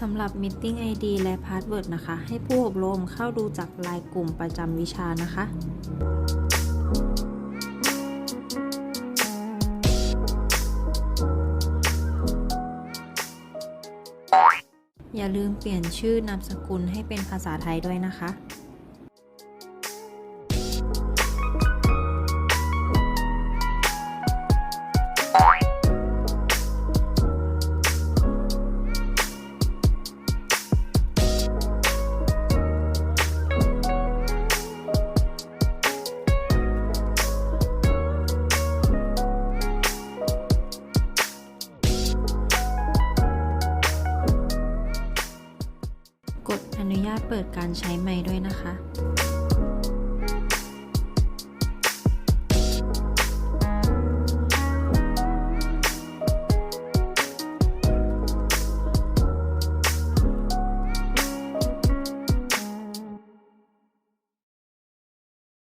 สำหรับ Meeting ID และ Password นะคะ ให้ผู้อบรมเข้าดูจากรายกลุ่มประจำวิชานะคะอย่าลืมเปลี่ยนชื่อนามสกุลให้เป็นภาษาไทยด้วยนะคะ กดอนุญาตเปิดการใช้ไมค์ด้วยนะคะ